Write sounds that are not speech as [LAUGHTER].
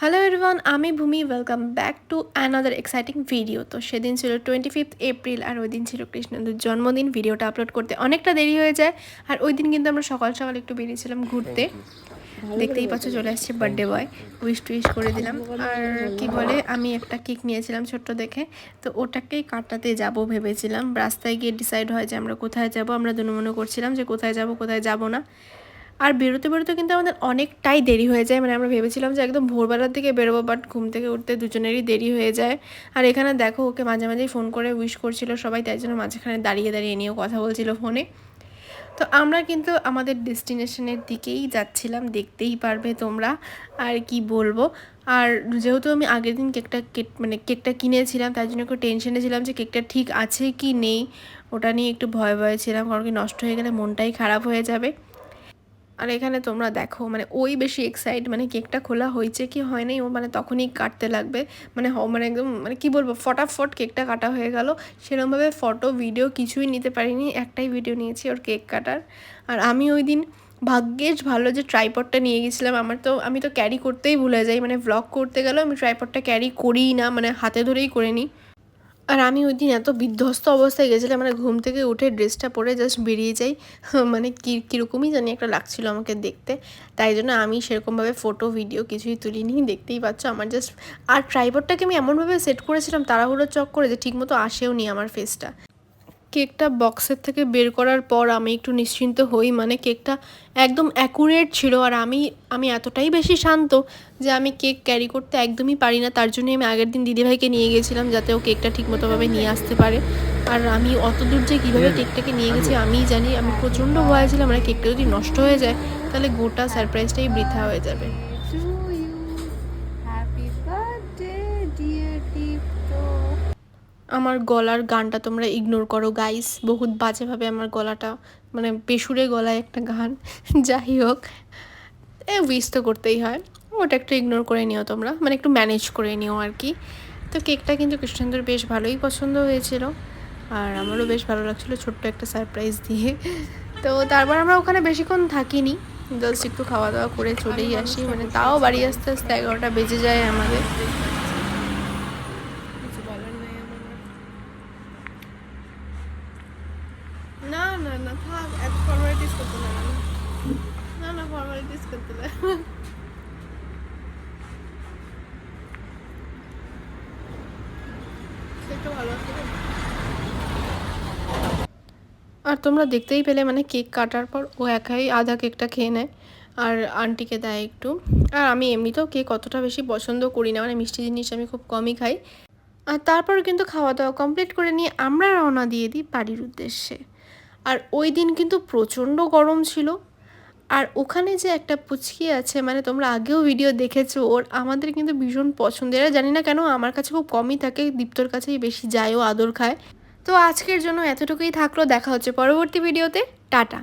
Hello everyone আমি Bhumi welcome back to another exciting video তো সেদিন ছিল টোয়েন্টি ফিফথ এপ্রিল আর ওই দিন ছিল কৃষ্ণেন্দুর জন্মদিন। ভিডিওটা আপলোড করতে অনেকটা দেরি হয়ে যায়। আর ওই দিন কিন্তু আমরা সকাল সকাল একটু বেরিয়েছিলাম ঘুরতে। দেখতেই পাচ্ছ চলে আসছে বার্থডে বয় উইশ টুইশ করে দিলাম। আর কি বলে আমি একটা কেক নিয়েছিলাম ছোট্ট দেখে। তো ওটাকেই কাটাতে যাব ভেবেছিলাম। রাস্তায় গিয়ে ডিসাইড হয় যে আমরা কোথায় যাব। আমরা মনে করছিলাম যে কোথায় যাব কোথায় যাব না। আর বেরোতে বেরোতে কিন্তু আমাদের অনেকটাই দেরি হয়ে যায়। মানে আমরা ভেবেছিলাম যে একদম ভোরবেলার থেকে বেরোবো বাট ঘুম থেকে উঠতে দুজনেরই দেরি হয়ে যায়। আর এখানে দেখো, ওকে মাঝে মাঝেই ফোন করে উইশ করছিল সবাই, তাই জন্য মাঝখানে দাঁড়িয়ে দাঁড়িয়ে নিয়েও কথা বলছিল ফোনে তো আমরা কিন্তু আমাদের ডেস্টিনেশনের দিকেই যাচ্ছিলাম, দেখতেই পারবে তোমরা আর কি বলব। আর যেহেতু আমি আগের দিন কেকটা কেট মানে কেকটা কিনেছিলাম তার জন্য একটু টেনশনে ছিলাম যে কেকটা ঠিক আছে কি নেই। ওটা নিয়ে একটু ভয় ভয়ে ছিলাম, কারণ কি নষ্ট হয়ে গেলে মনটাই খারাপ হয়ে যাবে। আর এখানে তোমরা দেখো মানে ওই বেশি এক্সাইট মানে কেকটা খোলা হয়েছে কি হয় নাই ও মানে তখনই কাটতে লাগবে। মানে মানে একদম মানে কী বলব, ফটাফট কেকটা কাটা হয়ে গেল। সেরকমভাবে ফটো ভিডিও কিছুই নিতে পারিনি, একটাই ভিডিও নিয়েছি ওর কেক কাটার। আর আমি ওই দিন ভাগ্যেশ ভালো যে ট্রাইপডটা নিয়ে গেছিলাম, আমার তো, আমি তো ক্যারি করতেই ভুলে যাই মানে ভ্লগ করতে গেলেও আমি ট্রাইপডটা ক্যারি করিই না মানে হাতে ধরেই করে নিই। আর আমি ওই দিন এত বিধ্বস্ত অবস্থায় গেছিলাম মানে ঘুম থেকে উঠে ড্রেসটা পরে জাস্ট বেরিয়ে যাই। [LAUGHS] মানে কী, কীরকমই জানি একটা লাগছিল আমাকে দেখতে। তাই জন্য আমি সেরকমভাবে ফটো ভিডিও কিছুই তুলিনি। দেখতেই পাচ্ছ আমার জাস্ট আর ট্রাইপডটাকে আমি এমনভাবে সেট করেছিলাম তাড়াহুড়ো চক করে যে ঠিকমতো আসেও নি আমার ফেসটা কেকটা বক্সের থেকে বের করার পর আমি একটু নিশ্চিন্ত হই মানে কেকটা একদম অ্যাকুরেট ছিল। আর আমি আমি এতটাই বেশি শান্ত যে আমি কেক ক্যারি করতে একদমই পারি না। তার জন্যই আমি আগের দিন দিদিভাইকে নিয়ে গেছিলাম যাতে ও কেকটা ঠিকমতোভাবে নিয়ে আসতে পারে। আর আমি অত দূর যে কীভাবে কেকটাকে নিয়ে গেছি আমিই জানি। আমি প্রচণ্ড ভয় ছিলাম মানে কেকটা যদি নষ্ট হয়ে যায়, তাহলে গোটা সারপ্রাইজটাই বৃথা হয়ে যাবে। আমার গলার গানটা তোমরা ইগনোর করো গাইস বহুত বাজেভাবে আমার গলাটা মানে বেসুরে গলায় একটা গান। [LAUGHS] যাই হোক, এ উইস তো করতেই হয়। ওটা একটু ইগনোর করে নিও তোমরা মানে একটু ম্যানেজ করে নিও আর কি। তো কেকটা কিন্তু কৃষ্ণেন্দুর বেশ ভালোই পছন্দ হয়েছিল, আর আমারও বেশ ভালো লাগছিল ছোট্ট একটা সারপ্রাইজ দিয়ে। [LAUGHS] তো তারপর আমরা ওখানে বেশিক্ষণ থাকিনি জাস্ট একটু খাওয়া দাওয়া করে চলেই আসি মানে তাও বাড়ি আসতে আসতে এগারোটা বেজে যায় আমাদের। এত ফর্মালিটিস করতে লাগে না। না ফর্মালিটিস করতে আর তোমরা দেখতেই পেলে মানে কেক কাটার পর ও একাই আধা কেকটা খেয়ে নেয়, আর আন্টিকে দেয় একটু। আর আমি এমনিতেও কেক অতটা বেশি পছন্দ করি না মানে মিষ্টি জিনিস আমি খুব কমই খাই। আর তারপর কিন্তু খাওয়া দাওয়া কমপ্লিট করে নিয়ে আমরা রওনা দিয়ে দিই বাড়ির উদ্দেশ্যে। আর ওই দিন কিন্তু প্রচণ্ড গরম ছিল। আর ওখানে যে একটা পুচকি আছে মানে তোমরা আগেও ভিডিও দেখেছ, ওর আমাদের কিন্তু ভীষণ পছন্দের। জানি না কেন, আমার কাছে খুব কমই থাকে, দীপ্তর কাছেই বেশি যায়, ও আদর খায়। তো আজকের জন্য এতটুকুই থাকল, দেখা হচ্ছে পরবর্তী ভিডিওতে টাটা।